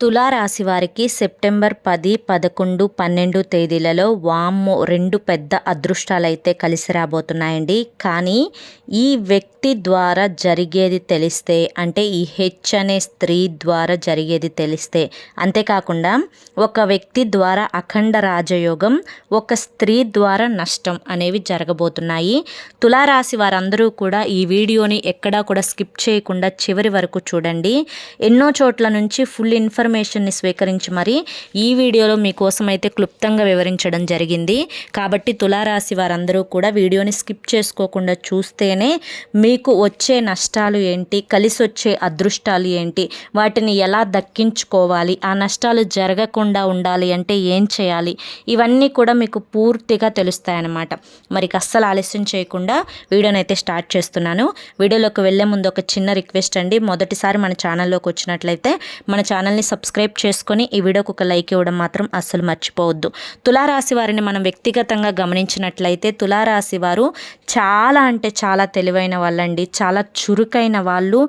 తులారాశి వారికి సెప్టెంబర్ పది పదకొండు పన్నెండు తేదీలలో వామ్మో రెండు పెద్ద అదృష్టాలు అయితే కలిసి రాబోతున్నాయండి. కానీ ఈ వ్యక్తి ద్వారా జరిగేది తెలిస్తే అంటే ఈ హెచ్ అనే స్త్రీ ద్వారా జరిగేది తెలిస్తే అంతేకాకుండా ఒక వ్యక్తి ద్వారా అఖండ రాజయోగం ఒక స్త్రీ ద్వారా నష్టం అనేవి జరగబోతున్నాయి. తులారాశి వారందరూ కూడా ఈ వీడియోని ఎక్కడా కూడా స్కిప్ చేయకుండా చివరి వరకు చూడండి. ఎన్నో చోట్ల నుంచి ఫుల్ ఇన్ఫర్మేషన్ ఇన్ఫర్మేషన్ని స్వీకరించి మరి ఈ వీడియోలో మీకోసం అయితే క్లుప్తంగా వివరించడం జరిగింది. కాబట్టి తులారాశి వారందరూ కూడా వీడియోని స్కిప్ చేసుకోకుండా చూస్తేనే మీకు వచ్చే నష్టాలు ఏంటి కలిసి వచ్చే అదృష్టాలు ఏంటి వాటిని ఎలా దక్కించుకోవాలి ఆ నష్టాలు జరగకుండా ఉండాలి అంటే ఏం చేయాలి ఇవన్నీ కూడా మీకు పూర్తిగా తెలుస్తాయన్నమాట. మరి అస్సలు ఆలస్యం చేయకుండా వీడియోని అయితే స్టార్ట్ చేస్తున్నాను. వీడియోలోకి వెళ్ళే ముందు ఒక చిన్న రిక్వెస్ట్ అండి. మొదటిసారి మన ఛానల్లోకి వచ్చినట్లయితే మన ఛానల్ని సబ్స్క్రైబ్ చేసుకొని ఈ వీడియోకి ఒక లైక్ ఇవ్వడం మాత్రం అస్సలు మర్చిపోవద్దు. తులారాశి వారిని మనం వ్యక్తిగతంగా గమనించినట్లయితే తులారాశి వారు చాలా అంటే చాలా తెలివైన వాళ్ళండి. చాలా చురుకైన వాళ్ళు.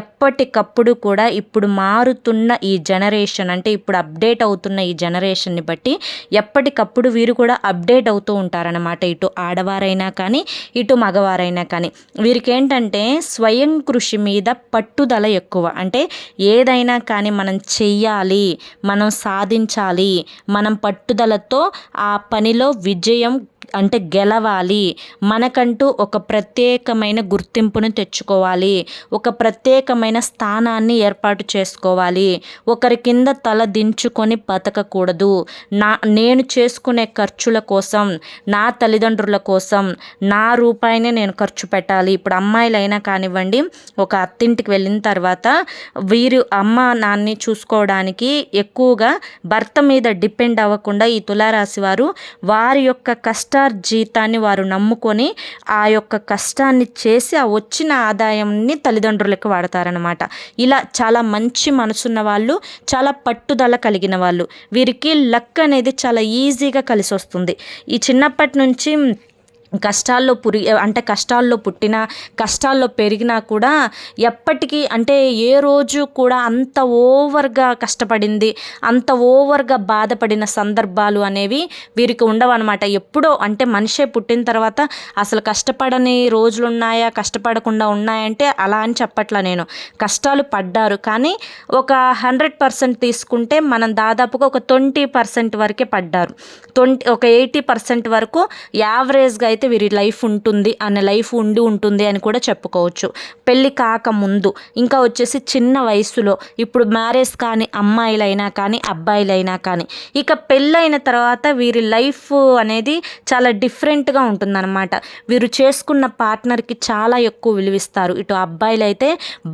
ఎప్పటికప్పుడు కూడా ఇప్పుడు మారుతున్న ఈ జనరేషన్ అంటే ఇప్పుడు అప్డేట్ అవుతున్న ఈ జనరేషన్ని బట్టి ఎప్పటికప్పుడు వీరు కూడా అప్డేట్ అవుతూ ఉంటారనమాట ఇటు ఆడవారైనా కానీ ఇటు మగవారైనా కానీ. వీరికి ఏంటంటే స్వయం కృషి మీద పట్టుదల ఎక్కువ. అంటే ఏదైనా కానీ మనం చెయ్యాలి మనం సాధించాలి. మనం పట్టుదలతో ఆ పనిలో విజయం అంటే గెలవాలి. మనకంటూ ఒక ప్రత్యేకమైన గుర్తింపును తెచ్చుకోవాలి. ఒక ప్రత్యేకమైన స్థానాన్ని ఏర్పాటు చేసుకోవాలి. ఒకరి కింద తల దించుకొని బతకకూడదు. నా నేను చేసుకునే ఖర్చుల కోసం నా తల్లిదండ్రుల కోసం నా రూపాయినే నేను ఖర్చు పెట్టాలి. ఇప్పుడు అమ్మాయిలైనా కానివ్వండి ఒక అత్తింటికి వెళ్ళిన తర్వాత వీరు అమ్మ నాన్ని చూసుకోవడానికి ఎక్కువగా భర్త మీద డిపెండ్ అవ్వకుండా ఈ తులారాశి వారు వారి యొక్క కష్ట జీతాన్ని వారు నమ్ముకొని ఆ యొక్క కష్టాన్ని చేసి ఆ వచ్చిన ఆదాయాన్ని తల్లిదండ్రులకు వాడతారనమాట ఇలా చాలా మంచి మనసున్న వాళ్ళు చాలా పట్టుదల కలిగిన వాళ్ళు వీరికి లక్ అనేది చాలా ఈజీగా కలిసి వస్తుంది ఈ చిన్నప్పటి నుంచి కష్టాల్లో పురి అంటే కష్టాల్లో పుట్టిన కష్టాల్లో పెరిగినా కూడా ఎప్పటికీ అంటే ఏ రోజు కూడా అంత ఓవర్గా కష్టపడింది అంత ఓవర్గా బాధపడిన సందర్భాలు అనేవి వీరికి ఉండవన్నమాట. ఎప్పుడో అంటే మనిషే పుట్టిన తర్వాత అసలు కష్టపడని రోజులు ఉన్నాయా కష్టపడకుండా ఉన్నాయంటే అలా అని చెప్పట్లా నేను. కష్టాలు పడ్డారు కానీ ఒక హండ్రెడ్ పర్సెంట్ తీసుకుంటే మనం దాదాపుగా ఒక ట్వంటీ పర్సెంట్ వరకే పడ్డారు. ట్వంటీ ఒక ఎయిటీ పర్సెంట్ వరకు యావరేజ్గా అయితే వీరి లైఫ్ ఉంటుంది అనే లైఫ్ ఉండి ఉంటుంది అని కూడా చెప్పుకోవచ్చు. పెళ్ళి కాక ముందు ఇంకా వచ్చేసి చిన్న వయసులో ఇప్పుడు మ్యారేజ్ కానీ అమ్మాయిలైనా కానీ అబ్బాయిలైనా కానీ ఇక పెళ్ళైన తర్వాత వీరి లైఫ్ అనేది చాలా డిఫరెంట్గా ఉంటుందన్నమాట. వీరు చేసుకున్న పార్ట్నర్కి చాలా ఎక్కువ విలువిస్తారు. ఇటు అబ్బాయిలు అయితే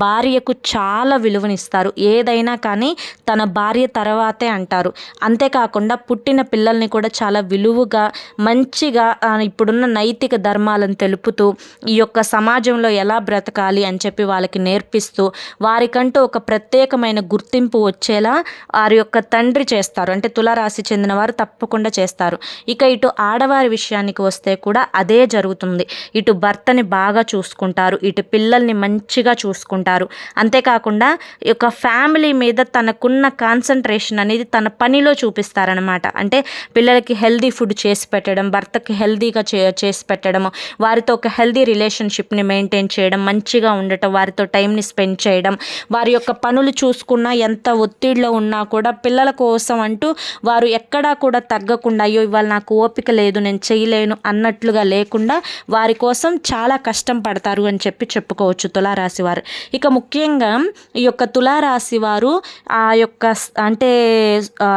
భార్యకు చాలా విలువనిస్తారు. ఏదైనా కానీ తన భార్య తర్వాతే అంటారు. అంతేకాకుండా పుట్టిన పిల్లల్ని కూడా చాలా విలువగా మంచిగా ఇప్పుడున్న నైతిక ధర్మాలను తెలుపుతూ ఈ యొక్క సమాజంలో ఎలా బ్రతకాలి అని చెప్పి వాళ్ళకి నేర్పిస్తూ వారికంటూ ఒక ప్రత్యేకమైన గుర్తింపు వచ్చేలా వారి యొక్క తండ్రి చేస్తారు. అంటే తులారాశి చెందిన వారు తప్పకుండా చేస్తారు. ఇక ఇటు ఆడవారి విషయానికి వస్తే కూడా అదే జరుగుతుంది. ఇటు భర్తని బాగా చూసుకుంటారు. ఇటు పిల్లల్ని మంచిగా చూసుకుంటారు. అంతేకాకుండా ఈ యొక్క ఫ్యామిలీ మీద తనకున్న కాన్సన్ట్రేషన్ అనేది తన పనిలో చూపిస్తారనమాట అంటే పిల్లలకి హెల్దీ ఫుడ్ చేసి పెట్టడం భర్తకి హెల్దీగా చే చేసి పెట్టడము వారితో ఒక హెల్దీ రిలేషన్షిప్ని మెయింటైన్ చేయడం మంచిగా ఉండటం వారితో టైంని స్పెండ్ చేయడం వారి యొక్క పనులు చూసుకున్నా ఎంత ఒత్తిడిలో ఉన్నా కూడా పిల్లల కోసం అంటూ వారు ఎక్కడా కూడా తగ్గకుండా అయ్యో ఇవాళ నాకు ఓపిక లేదు నేను చేయలేను అన్నట్లుగా లేకుండా వారి కోసం చాలా కష్టం పడతారు అని చెప్పి చెప్పుకోవచ్చు తులారాశి వారు. ఇక ముఖ్యంగా ఈ యొక్క తులారాశి వారు ఆ యొక్క అంటే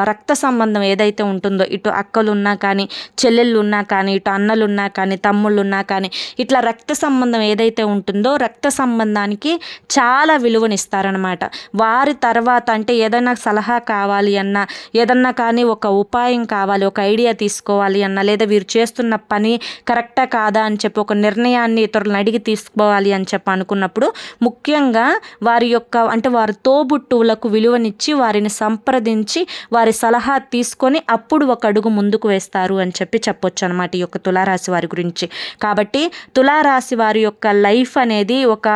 రక్త సంబంధం ఏదైతే ఉంటుందో ఇటు అక్కలు ఉన్నా కానీ చెల్లెళ్ళు ఉన్నా కానీ ఇటు అన్నలు ఉన్నా కానీ తమ్ముళ్ళు ఉన్నా కానీ ఇట్లా రక్త సంబంధం ఏదైతే ఉంటుందో రక్త సంబంధానికి చాలా విలువనిస్తారనమాట. వారి తర్వాత అంటే ఏదైనా సలహా కావాలి అన్నా ఏదన్నా కానీ ఒక ఉపాయం కావాలి ఒక ఐడియా తీసుకోవాలి అన్నా లేదా వీరు చేస్తున్న పని కరెక్టా కాదా అని చెప్పి ఒక నిర్ణయాన్ని ఇతరులను అడిగి తీసుకోవాలి అని చెప్పి అనుకున్నప్పుడు ముఖ్యంగా వారి యొక్క అంటే వారి తోబుట్టువులకు విలువనిచ్చి వారిని సంప్రదించి వారి సలహా తీసుకొని అప్పుడు ఒక అడుగు ముందుకు వేస్తారు అని చెప్పి చెప్పొచ్చు అనమాట ఈ యొక్క తులారాశి వారి వారి గురించి. కాబట్టి తులారాశి వారి యొక్క లైఫ్ అనేది ఒక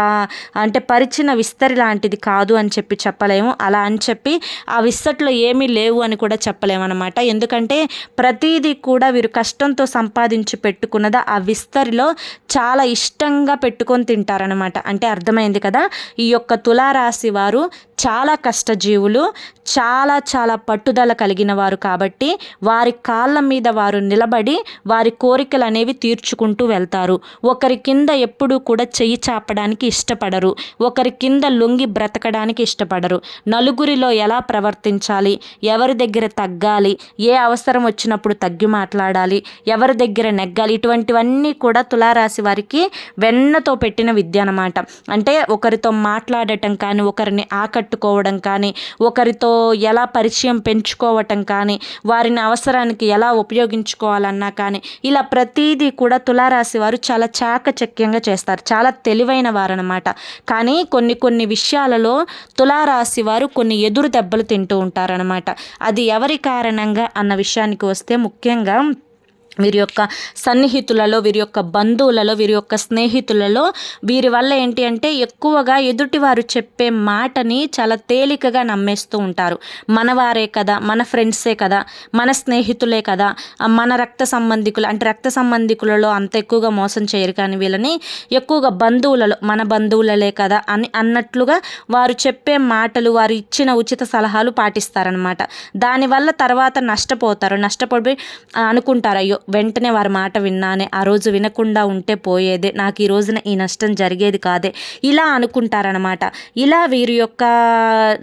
అంటే పరిచిన విస్తరి లాంటిది కాదు అని చెప్పి చెప్పలేము. అలా అని చెప్పి ఆ విస్తట్లో ఏమీ లేవు అని కూడా చెప్పలేము అనమాట ఎందుకంటే ప్రతిదీ కూడా వీరు కష్టంతో సంపాదించి పెట్టుకున్నదా ఆ విస్తరిలో చాలా ఇష్టంగా పెట్టుకొని తింటారనమాట అంటే అర్థమైంది కదా ఈ యొక్క తులారాశి వారు చాలా కష్టజీవులు చాలా చాలా పట్టుదల కలిగిన వారు కాబట్టి వారి కాళ్ళ మీద వారు నిలబడి వారి కోరికలు అనేవి తీర్చుకుంటూ వెళ్తారు. ఒకరి కింద ఎప్పుడూ కూడా చెయ్యి చాపడానికి ఇష్టపడరు. ఒకరి కింద లొంగి బ్రతకడానికి ఇష్టపడరు. నలుగురిలో ఎలా ప్రవర్తించాలి? ఎవరి దగ్గర తగ్గాలి? ఏ అవసరం వచ్చినప్పుడు తగ్గి మాట్లాడాలి? ఎవరి దగ్గర నెగ్గాలి? ఇటువంటివన్నీ కూడా తులారాశి వారికి వెన్నతో పెట్టిన విద్య అనమాట అంటే ఒకరితో మాట్లాడటం కానీ ఒకరిని ఆకట్టుకోవడం కానీ ఒకరితో ఎలా పరిచయం పెంచుకోవటం కానీ వారిని అవసరానికి ఎలా ఉపయోగించుకోవాలన్నా కానీ ఇలా ప్రతీది కూడా తులారాశి వారు చాలా చాకచక్యంగా చేస్తారు. చాలా తెలివైన వారనమాట కానీ కొన్ని కొన్ని విషయాలలో తులారాశి వారు కొన్ని ఎదురు దెబ్బలు తింటూ ఉంటారనమాట అది ఎవరి కారణంగా అన్న విషయానికి వస్తే ముఖ్యంగా వీరి యొక్క సన్నిహితులలో వీరి యొక్క బంధువులలో వీరి యొక్క స్నేహితులలో వీరి వల్ల ఏంటి అంటే ఎక్కువగా ఎదుటివారు చెప్పే మాటని చాలా తేలికగా నమ్మేస్తూ ఉంటారు. మనవారే కదా మన ఫ్రెండ్సే కదా మన స్నేహితులే కదా మన రక్త సంబంధికులు అంటే రక్త సంబంధికులలో అంత ఎక్కువగా మోసం చేయరు కానీ వీళ్ళని ఎక్కువగా బంధువులలో మన బంధువులలే కదా అని అన్నట్లుగా వారు చెప్పే మాటలు వారు ఇచ్చిన ఉచిత సలహాలు పాటిస్తారనమాట దానివల్ల తర్వాత నష్టపోతారు. నష్టపడి అనుకుంటారు అయ్యో వెంటనే వారి మాట విన్నానే ఆ రోజు వినకుండా ఉంటే పోయేదే నాకు ఈ రోజున ఈ నష్టం జరిగేది కాదే ఇలా అనుకుంటారనమాట ఇలా వీరి యొక్క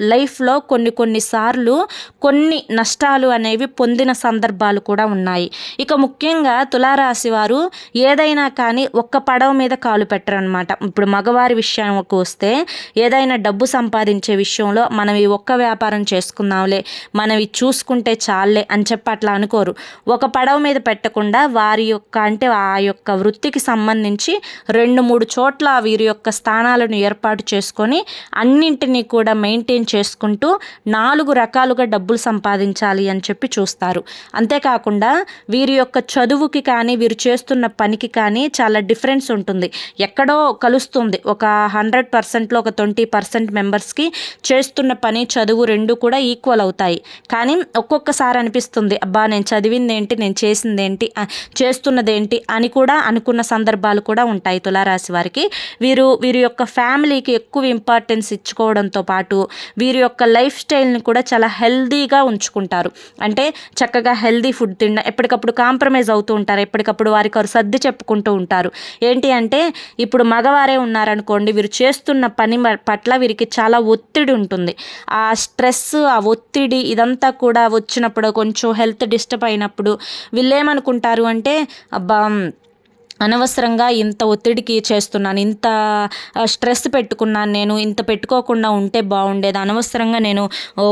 లైఫ్లో కొన్ని కొన్నిసార్లు కొన్ని నష్టాలు అనేవి పొందిన సందర్భాలు కూడా ఉన్నాయి. ఇక ముఖ్యంగా తులారాశి వారు ఏదైనా కానీ ఒక్క పడవ మీద కాలు పెట్టరనమాట ఇప్పుడు మగవారి విషయానికి వస్తే ఏదైనా డబ్బు సంపాదించే విషయంలో మనం ఈ ఒక్క వ్యాపారం చేసుకుందాంలే మనం చూసుకుంటే చాలే అని చెప్పి అట్లా అనుకోరు. ఒక పడవ మీద పెట్ట పెట్టకుండా వారి యొక్క అంటే ఆ యొక్క వృత్తికి సంబంధించి రెండు మూడు చోట్ల వీరి యొక్క స్థానాలను ఏర్పాటు చేసుకొని అన్నింటినీ కూడా మెయింటైన్ చేసుకుంటూ నాలుగు రకాలుగా డబ్బులు సంపాదించాలి అని చెప్పి చూస్తారు. అంతేకాకుండా వీరి యొక్క చదువుకి కానీ వీరు చేస్తున్న పనికి కానీ చాలా డిఫరెన్స్ ఉంటుంది. ఎక్కడో కలుస్తుంది. ఒక హండ్రెడ్ పర్సెంట్లో ఒక ట్వంటీ పర్సెంట్ మెంబర్స్కి చేస్తున్న పని చదువు రెండు కూడా ఈక్వల్ అవుతాయి. కానీ ఒక్కొక్కసారి అనిపిస్తుంది అబ్బా నేను చదివింది ఏంటి నేను చేసింది ఏంటి ఏంటి చేస్తున్నదేంటి అని కూడా అనుకున్న సందర్భాలు కూడా ఉంటాయి తులారాశి వారికి. వీరు వీరి యొక్క ఫ్యామిలీకి ఎక్కువ ఇంపార్టెన్స్ ఇచ్చుకోవడంతో పాటు వీరి యొక్క లైఫ్ స్టైల్ని కూడా చాలా హెల్దీగా ఉంచుకుంటారు. అంటే చక్కగా హెల్దీ ఫుడ్ తిన్న ఎప్పటికప్పుడు కాంప్రమైజ్ అవుతూ ఉంటారు ఎప్పటికప్పుడు వారికి వారు సర్ది చెప్పుకుంటూ ఉంటారు. ఏంటి అంటే ఇప్పుడు మగవారే ఉన్నారనుకోండి వీరు చేస్తున్న పని పట్ల వీరికి చాలా ఒత్తిడి ఉంటుంది. ఆ స్ట్రెస్ ఆ ఒత్తిడి ఇదంతా కూడా వచ్చినప్పుడు కొంచెం హెల్త్ డిస్టర్బ్ అయినప్పుడు వీళ్ళేమను ఏమనుకుంటారు అంటే అబ్బా అనవసరంగా ఇంత ఒత్తిడికి చేస్తున్నాను ఇంత స్ట్రెస్ పెట్టుకున్నాను నేను ఇంత పెట్టుకోకుండా ఉంటే బాగుండేది అనవసరంగా నేను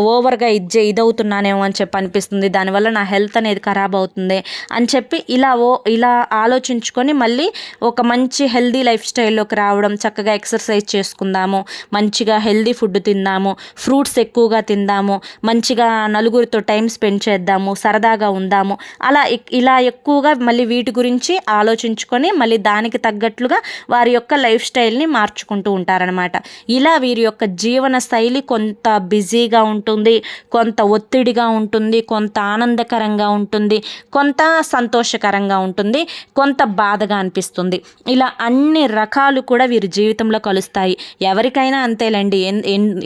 ఓవర్గా ఇది ఇదవుతున్నానేమో అని చెప్పి అనిపిస్తుంది దానివల్ల నా హెల్త్ అనేది ఖరాబ్ అవుతుంది అని చెప్పి ఇలా ఓ ఇలా ఆలోచించుకొని మళ్ళీ ఒక మంచి హెల్దీ లైఫ్ స్టైల్లోకి రావడం చక్కగా ఎక్సర్సైజ్ చేసుకుందాము మంచిగా హెల్దీ ఫుడ్ తిందాము ఫ్రూట్స్ ఎక్కువగా తిందాము మంచిగా నలుగురితో టైం స్పెండ్ చేద్దాము సరదాగా ఉందాము అలా ఇలా ఎక్కువగా మళ్ళీ వీటి గురించి ఆలోచించుకో చేసుకొని మళ్ళీ దానికి తగ్గట్లుగా వారి యొక్క లైఫ్ స్టైల్ని మార్చుకుంటూ ఉంటారనమాట ఇలా వీరి యొక్క జీవన శైలి కొంత బిజీగా ఉంటుంది కొంత ఒత్తిడిగా ఉంటుంది కొంత ఆనందకరంగా ఉంటుంది కొంత సంతోషకరంగా ఉంటుంది కొంత బాధగా అనిపిస్తుంది. ఇలా అన్ని రకాలు కూడా వీరి జీవితంలో కలుస్తాయి. ఎవరికైనా అంతేలేండి.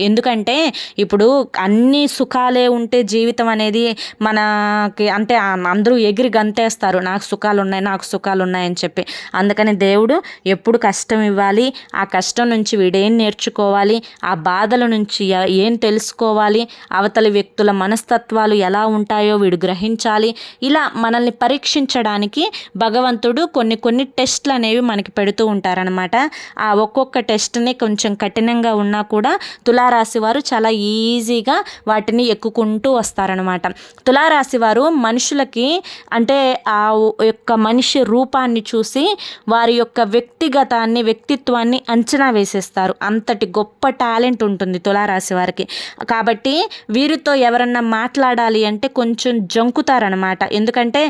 ఎందుకంటే ఇప్పుడు అన్ని సుఖాలే ఉంటే జీవితం అనేది మనకి అంటే అందరూ ఎగిరి గంతేస్తారు. నాకు సుఖాలు ఉన్నాయి నాకు సుఖాలు ఉన్నాయని చెప్పి. చెప్పి. అందుకని దేవుడు ఎప్పుడు కష్టం ఇవ్వాలి ఆ కష్టం నుంచి వీడేం నేర్చుకోవాలి ఆ బాధల నుంచి ఏం తెలుసుకోవాలి అవతలి వ్యక్తుల మనస్తత్వాలు ఎలా ఉంటాయో వీడు గ్రహించాలి. ఇలా మనల్ని పరీక్షించడానికి భగవంతుడు కొన్ని కొన్ని టెస్ట్లు అనేవి మనకి పెడుతూ ఉంటారనమాట ఆ ఒక్కొక్క టెస్ట్ని కొంచెం కఠినంగా ఉన్నా కూడా తులారాశి వారు చాలా ఈజీగా వాటిని ఎక్కుకుంటూ వస్తారనమాట తులారాశి వారు మనుషులకి అంటే ఆ యొక్క మనిషి రూపాన్ని చూసి చూసి వారి యొక్క వ్యక్తిగతాన్ని వ్యక్తిత్వాన్ని అంచనా వేసేస్తారు. అంతటి గొప్ప టాలెంట్ ఉంటుంది తులారాశి వారికి. కాబట్టి వీరితో ఎవరన్నా మాట్లాడాలి అంటే కొంచెం జంకుతారనమాట ఎందుకంటే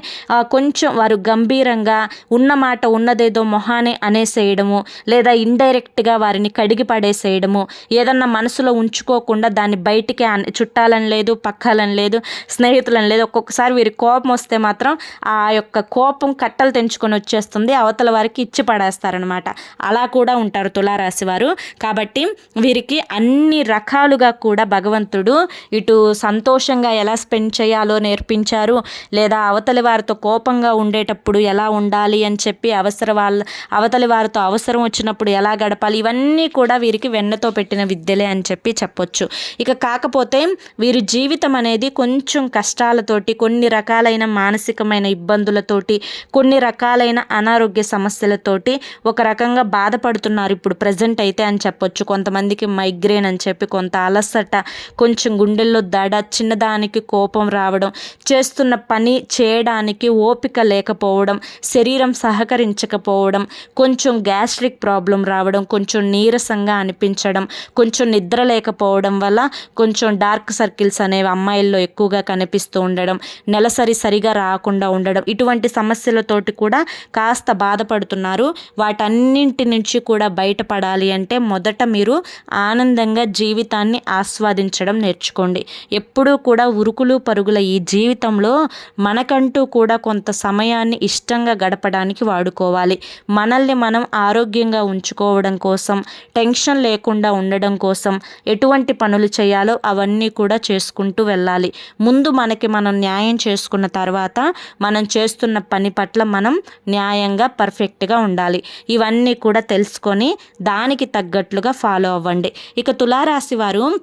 కొంచెం వారు గంభీరంగా ఉన్న మాట ఉన్నదేదో మొహానే అనేసేయడము లేదా ఇండైరెక్ట్గా వారిని కడిగి పడేసేయడము ఏదన్నా మనసులో ఉంచుకోకుండా దాన్ని బయటికి చుట్టాలని లేదు పక్కాలని లేదు స్నేహితులని లేదు ఒక్కొక్కసారి వీరి కోపం వస్తే మాత్రం ఆ యొక్క కోపం కట్టలు తెంచుకొని వచ్చేస్తుంది. అవతల వారికి ఇచ్చి పడేస్తారనమాట అలా కూడా ఉంటారు తులారాశి వారు కాబట్టి వీరికి అన్ని రకాలుగా కూడా భగవంతుడు ఇటు సంతోషంగా ఎలా స్పెండ్ చేయాలో నేర్పించారు లేదా అవతలి వారితో కోపంగా ఉండేటప్పుడు ఎలా ఉండాలి అని చెప్పి అవసర వాళ్ళ అవతలి వారితో అవసరం వచ్చినప్పుడు ఎలా గడపాలి ఇవన్నీ కూడా వీరికి వెన్నతో పెట్టిన విద్యలే అని చెప్పి చెప్పొచ్చు. ఇక కాకపోతే వీరి జీవితం అనేది కొంచెం కష్టాలతోటి కొన్ని రకాలైన మానసికమైన ఇబ్బందులతోటి కొన్ని రకాలైన అనారోగ్య సమస్యలతోటి ఒక రకంగా బాధపడుతున్నారు ఇప్పుడు ప్రజెంట్ అయితే అని చెప్పొచ్చు. కొంతమందికి మైగ్రేన్ అని చెప్పి కొంత అలసట కొంచెం గుండెల్లో దడ చిన్నదానికి కోపం రావడం చేస్తున్న పని చేయడానికి ఓపిక లేకపోవడం శరీరం సహకరించకపోవడం కొంచెం గ్యాస్ట్రిక్ ప్రాబ్లం రావడం కొంచెం నీరసంగా అనిపించడం కొంచెం నిద్ర లేకపోవడం వల్ల కొంచెం డార్క్ సర్కిల్స్ అనేవి అమ్మాయిల్లో ఎక్కువగా కనిపిస్తూ ఉండడం నెలసరి సరిగా రాకుండా ఉండడం ఇటువంటి సమస్యలతోటి కూడా కాస్త బాధపడుతున్నారు. వాటన్నింటి నుంచి కూడా బయటపడాలి అంటే మొదట మీరు ఆనందంగా జీవితాన్ని ఆస్వాదించడం నేర్చుకోండి. ఎప్పుడూ కూడా ఉరుకులు పరుగుల ఈ జీవితంలో మనకంటూ కూడా కొంత సమయాన్ని ఇష్టంగా గడపడానికి వాడుకోవాలి. మనల్ని మనం ఆరోగ్యంగా ఉంచుకోవడం కోసం టెన్షన్ లేకుండా ఉండడం కోసం ఎటువంటి పనులు చేయాలో అవన్నీ కూడా చేసుకుంటూ వెళ్ళాలి. ముందు మనకి మనం న్యాయం చేసుకున్న తర్వాత మనం చేస్తున్న పని పట్ల మనం న్యాయంగా పర్ఫెక్ట్గా ఉండాలి. ఇవన్నీ కూడా తెలుసుకొని దానికి తగ్గట్లుగా ఫాలో అవ్వండి. ఇక తులారాశి వారు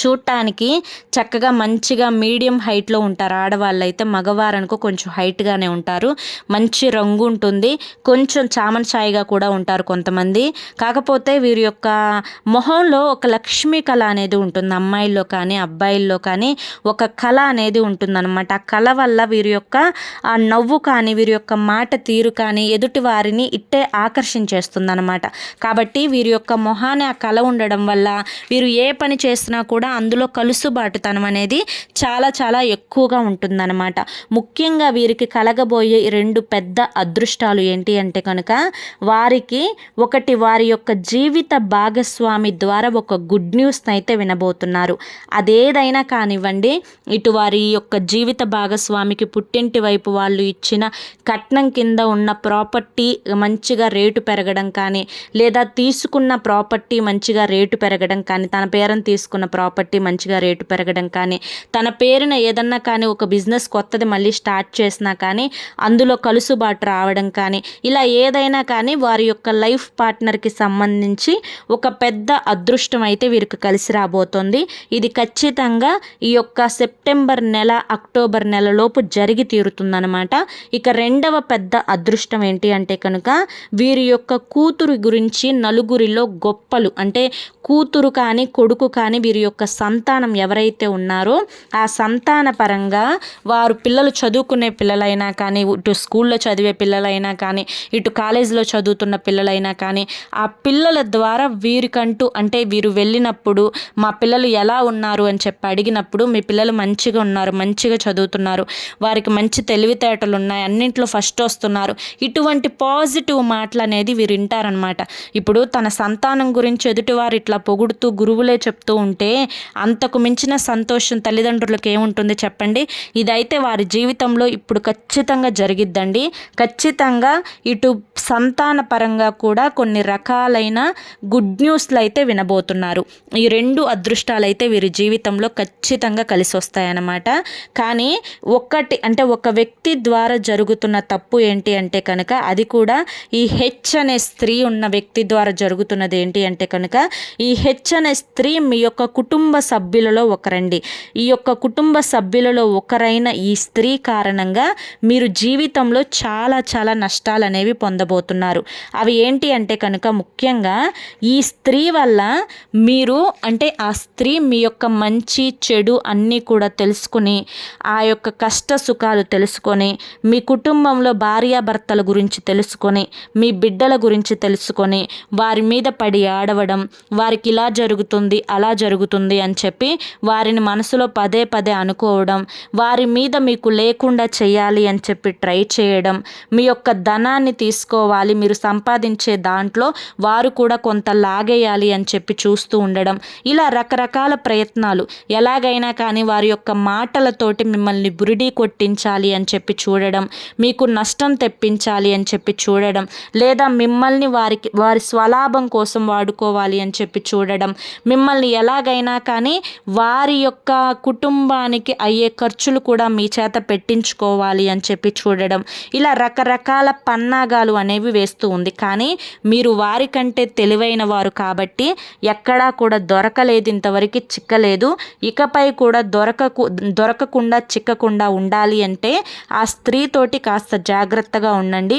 చూడటానికి చక్కగా మంచిగా మీడియం హైట్లో ఉంటారు. ఆడవాళ్ళు అయితే మగవారనుకో కొంచెం హైట్గానే ఉంటారు. మంచి రంగు ఉంటుంది. కొంచెం చామన్ ఛాయిగా కూడా ఉంటారు కొంతమంది. కాకపోతే వీరి యొక్క మొహంలో ఒక లక్ష్మీ కళ అనేది ఉంటుంది. అమ్మాయిల్లో కానీ అబ్బాయిల్లో కానీ ఒక కళ అనేది ఉంటుందన్నమాట. ఆ కళ వల్ల వీరి యొక్క ఆ నవ్వు కానీ వీరి యొక్క మాట తీరు కానీ ఎదుటి వారిని ఇట్టే ఆకర్షించేస్తుంది అనమాట కాబట్టి వీరి యొక్క మొహాన్ని ఆ కళ ఉండడం వల్ల వీరు ఏ పని చేసినా కూడా అందులో కలుసుబాటుతనం అనేది చాలా చాలా ఎక్కువగా ఉంటుందన్నమాట. ముఖ్యంగా వీరికి కలగబోయే రెండు పెద్ద అదృష్టాలు ఏంటి అంటే కనుక వారికి ఒకటి వారి యొక్క జీవిత భాగస్వామి ద్వారా ఒక గుడ్ న్యూస్ని అయితే వినబోతున్నారు. అదేదైనా కానివ్వండి ఇటు వారి యొక్క జీవిత భాగస్వామికి పుట్టింటి వైపు వాళ్ళు ఇచ్చిన కట్నం కింద ఉన్న ప్రాపర్టీ మంచిగా రేటు పెరగడం కానీ లేదా తీసుకున్న ప్రాపర్టీ మంచిగా రేటు పెరగడం కానీ తన పేరును తీసుకున్న ప్రాపర్టీ ప్రాపర్టీ మంచిగా రేటు పెరగడం కానీ తన పేరున ఏదన్నా కానీ ఒక బిజినెస్ కొత్తది మళ్ళీ స్టార్ట్ చేసినా కానీ అందులో కలుసుబాటు రావడం కానీ ఇలా ఏదైనా కానీ వారి యొక్క లైఫ్ పార్ట్నర్కి సంబంధించి ఒక పెద్ద అదృష్టం అయితే వీరికి కలిసి రాబోతోంది. ఇది ఖచ్చితంగా ఈ యొక్క సెప్టెంబర్ నెల అక్టోబర్ నెలలోపు జరిగి తీరుతుందనమాట ఇక రెండవ పెద్ద అదృష్టం ఏంటి అంటే కనుక వీరి యొక్క కూతురు గురించి నలుగురిలో గొప్పలు అంటే కూతురు కానీ కొడుకు కానీ వీరి యొక్క సంతానం ఎవరైతే ఉన్నారో ఆ సంతాన పరంగా వారు పిల్లలు చదువుకునే పిల్లలైనా కానీ ఇటు స్కూల్లో చదివే పిల్లలైనా కానీ ఇటు కాలేజీలో చదువుతున్న పిల్లలైనా కానీ ఆ పిల్లల ద్వారా వీరికంటూ అంటే వీరు వెళ్ళినప్పుడు మా పిల్లలు ఎలా ఉన్నారు అని చెప్పి అడిగినప్పుడు మీ పిల్లలు మంచిగా ఉన్నారు మంచిగా చదువుతున్నారు వారికి మంచి తెలివితేటలు ఉన్నాయి అన్నింట్లో ఫస్ట్ వస్తున్నారు. ఇటువంటి పాజిటివ్ మాటలు అనేది వీరు వింటారనమాట ఇప్పుడు తన సంతానం గురించి ఎదుటివారు ఇట్లా పొగుడుతూ గురువులే చెప్తూ ఉంటే అంతకు మించిన సంతోషం తల్లిదండ్రులకు ఏముంటుంది చెప్పండి? ఇదైతే వారి జీవితంలో ఇప్పుడు ఖచ్చితంగా జరిగిద్దండి. ఖచ్చితంగా ఇటు సంతాన పరంగా కూడా కొన్ని రకాలైన గుడ్ న్యూస్లు అయితే వినబోతున్నారు. ఈ రెండు అదృష్టాలు అయితే వీరి జీవితంలో ఖచ్చితంగా కలిసి వస్తాయన్నమాట కానీ ఒక్కటి అంటే ఒక వ్యక్తి ద్వారా జరుగుతున్న తప్పు ఏంటి అంటే కనుక అది కూడా ఈ హెచ్ అనే స్త్రీ ఉన్న వ్యక్తి ద్వారా జరుగుతున్నది ఏంటి అంటే కనుక ఈ హెచ్ అనే స్త్రీ మీ యొక్క కుటుంబ కుటుంబ సభ్యులలో ఒకరండి. ఈ యొక్క కుటుంబ సభ్యులలో ఒకరైన ఈ స్త్రీ కారణంగా మీరు జీవితంలో చాలా చాలా నష్టాలు అనేవి పొందబోతున్నారు. అవి ఏంటి అంటే కనుక ముఖ్యంగా ఈ స్త్రీ వల్ల మీరు అంటే ఆ స్త్రీ మీ యొక్క మంచి చెడు అన్నీ కూడా తెలుసుకుని ఆ యొక్క కష్ట సుఖాలు తెలుసుకొని మీ కుటుంబంలో భార్యాభర్తల గురించి తెలుసుకొని మీ బిడ్డల గురించి తెలుసుకొని వారి మీద పడి ఆడవడం వారికి ఇలా జరుగుతుంది అలా జరుగుతుంది అని చెప్పి వారిని మనసులో పదే పదే అనుకోవడం వారి మీద మీకు లేకుండా చేయాలి అని చెప్పి ట్రై చేయడం మీ యొక్క ధనాన్ని తీసుకోవాలి మీరు సంపాదించే దాంట్లో వారు కూడా కొంత లాగేయాలి అని చెప్పి చూస్తూ ఉండడం. ఇలా రకరకాల ప్రయత్నాలు. ఎలాగైనా కానీ వారి యొక్క మాటలతోటి మిమ్మల్ని బురిడీ కొట్టించాలి అని చెప్పి చూడడం మీకు నష్టం తెప్పించాలి అని చెప్పి చూడడం లేదా మిమ్మల్ని వారికి వారి స్వలాభం కోసం వాడుకోవాలి అని చెప్పి చూడడం మిమ్మల్ని ఎలాగైనా కానీ వారి యొక్క కుటుంబానికి అయ్యే ఖర్చులు కూడా మీ చేత పెట్టించుకోవాలి అని చెప్పి చూడడం. ఇలా రకరకాల పన్నాగాలు అనేవి వేస్తూ ఉంది. కానీ మీరు వారికంటే తెలివైన వారు కాబట్టి ఎక్కడా కూడా దొరకలేదు ఇంతవరకు చిక్కలేదు. ఇకపై కూడా దొరకకు దొరకకుండా చిక్కకుండా ఉండాలి అంటే ఆ స్త్రీతోటి కాస్త జాగ్రత్తగా ఉండండి.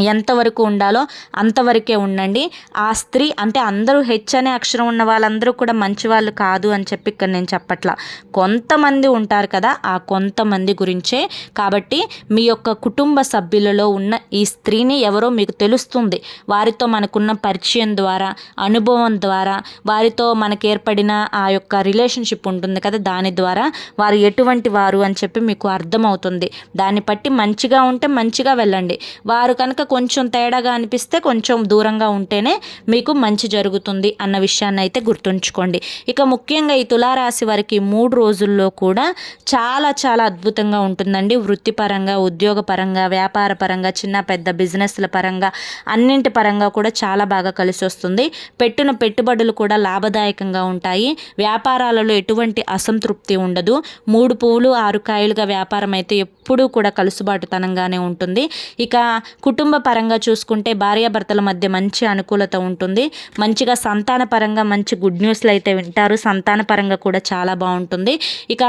ఎంతవరకు ఉండాలో అంతవరకే ఉండండి. ఆ స్త్రీ అంటే అందరూ హెచ్ అనే అక్షరం ఉన్న వాళ్ళందరూ కూడా మంచి వాళ్ళు కాదు అని చెప్పి ఇక్కడ నేను చెప్పట్లా. కొంతమంది ఉంటారు కదా ఆ కొంతమంది గురించే. కాబట్టి మీ యొక్క కుటుంబ సభ్యులలో ఉన్న ఈ స్త్రీని ఎవరో మీకు తెలుస్తుంది. వారితో మనకున్న పరిచయం ద్వారా అనుభవం ద్వారా వారితో మనకు ఏర్పడిన ఆ యొక్క రిలేషన్షిప్ ఉంటుంది కదా దాని ద్వారా వారు ఎటువంటి వారు అని చెప్పి మీకు అర్థమవుతుంది. దాన్ని బట్టి మంచిగా ఉంటే మంచిగా వెళ్ళండి. వారు కనుక కొంచెం తేడాగా అనిపిస్తే కొంచెం దూరంగా ఉంటేనే మీకు మంచి జరుగుతుంది అన్న విషయాన్ని అయితే గుర్తుంచుకోండి. ఇక ముఖ్యంగా ఈ తులారాశి వారికి మూడు రోజుల్లో కూడా చాలా చాలా అద్భుతంగా ఉంటుందండి. వృత్తిపరంగా ఉద్యోగపరంగా వ్యాపార పరంగా చిన్న పెద్ద బిజినెస్ల పరంగా అన్నింటి పరంగా కూడా చాలా బాగా కలిసి వస్తుంది పెట్టిన పెట్టుబడులు కూడా లాభదాయకంగా ఉంటాయి. వ్యాపారాలలో ఎటువంటి అసంతృప్తి ఉండదు. మూడు పువ్వులు ఆరు కాయలుగా వ్యాపారం అయితే ఎప్పుడూ కూడా కలుసుబాటుతనంగానే ఉంటుంది. ఇక కుటుంబ పరంగా చూసుకుంటే భార్యాభర్తల మధ్య మంచి అనుకూలత ఉంటుంది. మంచిగా సంతాన పరంగా మంచి గుడ్ న్యూస్లు అయితే వింటారు. సంతాన పరంగా కూడా చాలా బాగుంటుంది. ఇక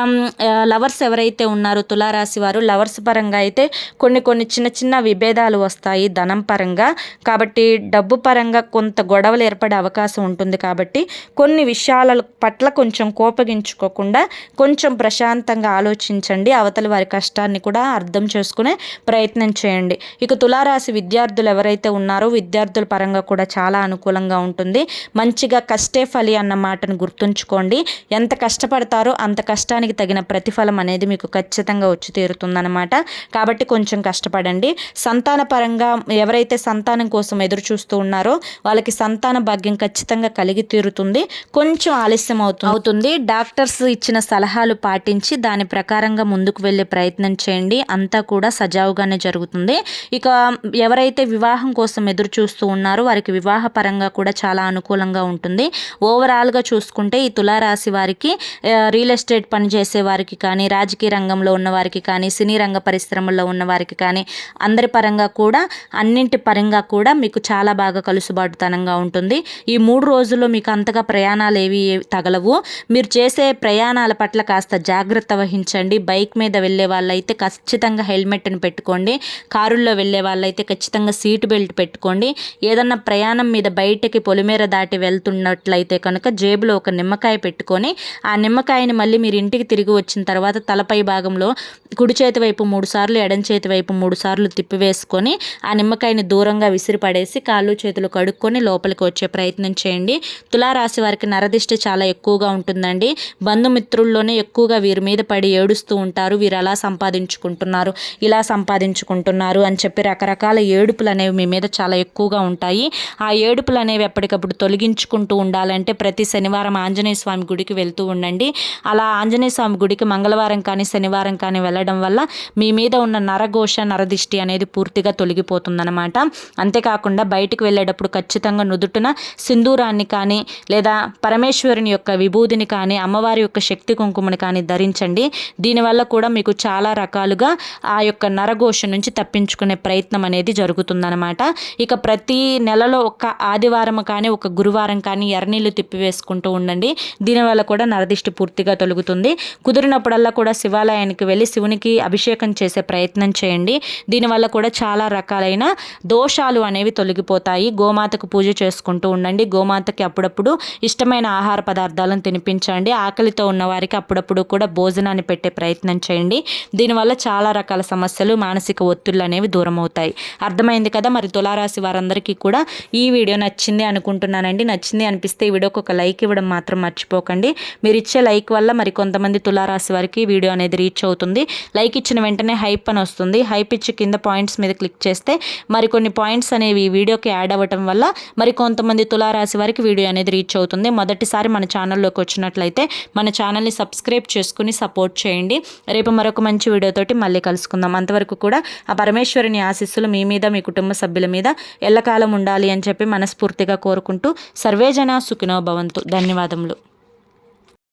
లవర్స్ ఎవరైతే ఉన్నారో తులారాశి వారు లవర్స్ పరంగా అయితే కొన్ని కొన్ని చిన్న చిన్న విభేదాలు వస్తాయి ధనం పరంగా. కాబట్టి డబ్బు పరంగా కొంత గొడవలు ఏర్పడే అవకాశం ఉంటుంది కాబట్టి కొన్ని విషయాల పట్ల కొంచెం కోపగించుకోకుండా కొంచెం ప్రశాంతంగా ఆలోచించండి. అవతలి వారి కష్టాన్ని కూడా అర్థం చేసుకునే ప్రయత్నం చేయండి. ఇక తులారాశి విద్యార్థులు ఎవరైతే ఉన్నారో విద్యార్థుల పరంగా కూడా చాలా అనుకూలంగా ఉంటుంది. మంచిగా కష్టే ఫలి అన్న మాటను గుర్తుంచుకోండి. ఎంత కష్టపడతారో అంత కష్టానికి తగిన ప్రతిఫలం అనేది మీకు ఖచ్చితంగా వచ్చి తీరుతుందన్నమాట. కాబట్టి కొంచెం కష్టపడండి. సంతాన పరంగా ఎవరైతే సంతానం కోసం ఎదురు చూస్తూ ఉన్నారో వాళ్ళకి సంతాన భాగ్యం ఖచ్చితంగా కలిగి తీరుతుంది. కొంచెం ఆలస్యం అవుతుంది. అవుతుంది. డాక్టర్స్ ఇచ్చిన సలహాలు పాటించి దాని ప్రకారంగా ముందుకు వెళ్ళే ప్రయత్నం చేయండి. అంతా కూడా సజావుగానే జరుగుతుంది. ఇక ఎవరైతే వివాహం కోసం ఎదురు చూస్తూ ఉన్నారో వారికి వివాహ పరంగా కూడా చాలా అనుకూలంగా ఉంటుంది. ఓవరాల్గా చూసుకుంటే ఈ తులారాశి వారికి రియల్ ఎస్టేట్ పని చేసే వారికి కానీ రాజకీయ రంగంలో ఉన్న వారికి కానీ సినీ రంగ పరిశ్రమల్లో ఉన్న వారికి కానీ అందరి పరంగా కూడా అన్నింటి పరంగా కూడా మీకు చాలా బాగా కలుసుబాటుతనంగా ఉంటుంది. ఈ మూడు రోజుల్లో మీకు అంతగా ప్రయాణాలు ఏవి తగలవు. మీరు చేసే ప్రయాణాల పట్ల కాస్త జాగ్రత్త వహించండి. బైక్ మీద వెళ్ళే వాళ్ళైతే ఖచ్చితంగా హెల్మెట్ని పెట్టుకోండి. కారుల్లో వెళ్ళే వాళ్ళైతే ఖచ్చితంగా సీట్ బెల్ట్ పెట్టుకోండి. ఏదన్నా ప్రయాణం మీద బయటకి పొలిమేర దాటి వెళ్తున్నట్లయితే కనుక జేబులో ఒక నిమ్మకాయ పెట్టుకొని ఆ నిమ్మకాయని మళ్ళీ మీరు ఇంటికి తిరిగి వచ్చిన తర్వాత తలపై భాగంలో కుడి చేతి వైపు మూడు సార్లు ఎడం చేతి వైపు మూడు సార్లు తిప్పివేసుకొని ఆ నిమ్మకాయని దూరంగా విసిరిపడేసి కాళ్ళు చేతులు కడుక్కొని లోపలికి వచ్చే ప్రయత్నం చేయండి. తులారాశి వారికి నరదిష్ట చాలా ఎక్కువగా ఉంటుందండి. బంధుమిత్రుల్లోనే ఎక్కువగా వీరి మీద పడి ఏడుస్తూ ఉంటారు. వీరు అలా సంపాదించుకుంటున్నారు. ఇలా సంపాదించుకుంటున్నారు అని చెప్పి రకరకాల ఏడుపులు అనేవి మీ మీద చాలా ఎక్కువగా ఉంటాయి. ఆ ఏడుపులు అనేవి ఎప్పటికప్పుడు తొలగించుకుంటూ ఉండాలంటే ప్రతి శనివారం ఆంజనేయ స్వామి గుడికి వెళ్తూ ఉండండి. అలా ఆంజనేయ స్వామి గుడికి మంగళవారం కానీ శనివారం కానీ వెళ్ళడం వల్ల మీ మీద ఉన్న నరఘోష నరదిష్టి అనేది పూర్తిగా తొలగిపోతుందన్నమాట. అంతేకాకుండా బయటికి వెళ్ళేటప్పుడు ఖచ్చితంగా నుదుటిన సింధూరాన్ని కానీ లేదా పరమేశ్వరుని యొక్క విభూతిని కానీ అమ్మవారి యొక్క శక్తి కుంకుమని కానీ ధరించండి. దీనివల్ల కూడా మీకు చాలా రకాలుగా ఆ యొక్క నరఘోష నుంచి తప్పించుకునే ప్రయత్నం అనేది జరుగుతుందనమాట ఇక ప్రతి నెలలో ఒక ఆదివారం కానీ ఒక గురువారం కానీ ఎర్రనీళ్ళు తిప్పివేసుకుంటూ ఉండండి. దీనివల్ల కూడా నరదిష్టి పూర్తిగా తొలుగుతుంది. కుదిరినప్పుడల్లా కూడా శివాలయానికి వెళ్ళి శివునికి అభిషేకం చేసే ప్రయత్నం చేయండి. దీనివల్ల కూడా చాలా రకాలైన దోషాలు అనేవి తొలగిపోతాయి. గోమాతకు పూజ చేసుకుంటూ ఉండండి. గోమాతకి అప్పుడప్పుడు ఇష్టమైన ఆహార పదార్థాలను తినిపించండి. ఆకలితో ఉన్న వారికి అప్పుడప్పుడు కూడా భోజనాన్ని పెట్టే ప్రయత్నం చేయండి. దీనివల్ల చాలా రకాల సమస్యలు మానసిక ఒత్తిళ్ళు అనేవి దూరం అవుతాయి అర్థమైంది కదా? మరి తులారాశి వారందరికీ కూడా ఈ వీడియో నచ్చింది అనుకుంటున్నానండి. నచ్చింది అనిపిస్తే ఈ వీడియోకి ఒక లైక్ ఇవ్వడం మాత్రం మర్చిపోకండి. మీరు ఇచ్చే లైక్ వల్ల మరి కొంతమంది తులారాశి వారికి వీడియో అనేది రీచ్ అవుతుంది. లైక్ ఇచ్చిన వెంటనే హైప్ అని వస్తుంది. హైప్ ఇచ్చి కింద పాయింట్స్ మీద క్లిక్ చేస్తే మరికొన్ని పాయింట్స్ అనేవి ఈ వీడియోకి యాడ్ అవ్వటం వల్ల మరి కొంతమంది తులారాశి వారికి వీడియో అనేది రీచ్ అవుతుంది. మొదటిసారి మన ఛానల్లోకి వచ్చినట్లయితే మన ఛానల్ని సబ్స్క్రైబ్ చేసుకుని సపోర్ట్ చేయండి. రేపు మరొక మంచి వీడియోతోటి మళ్ళీ కలుసుకుందాం. అంతవరకు కూడా ఆ పరమేశ్వరుని ఆశీస్సులు మీ మీద మీ కుటుంబ సభ్యుల మీద ఎల్లకాలం ఉండాలి అని చెప్పి మనస్ఫూర్తిగా కోరుకుంటూ సర్వేజన సుఖినో భవంతు. ధన్యవాదములు.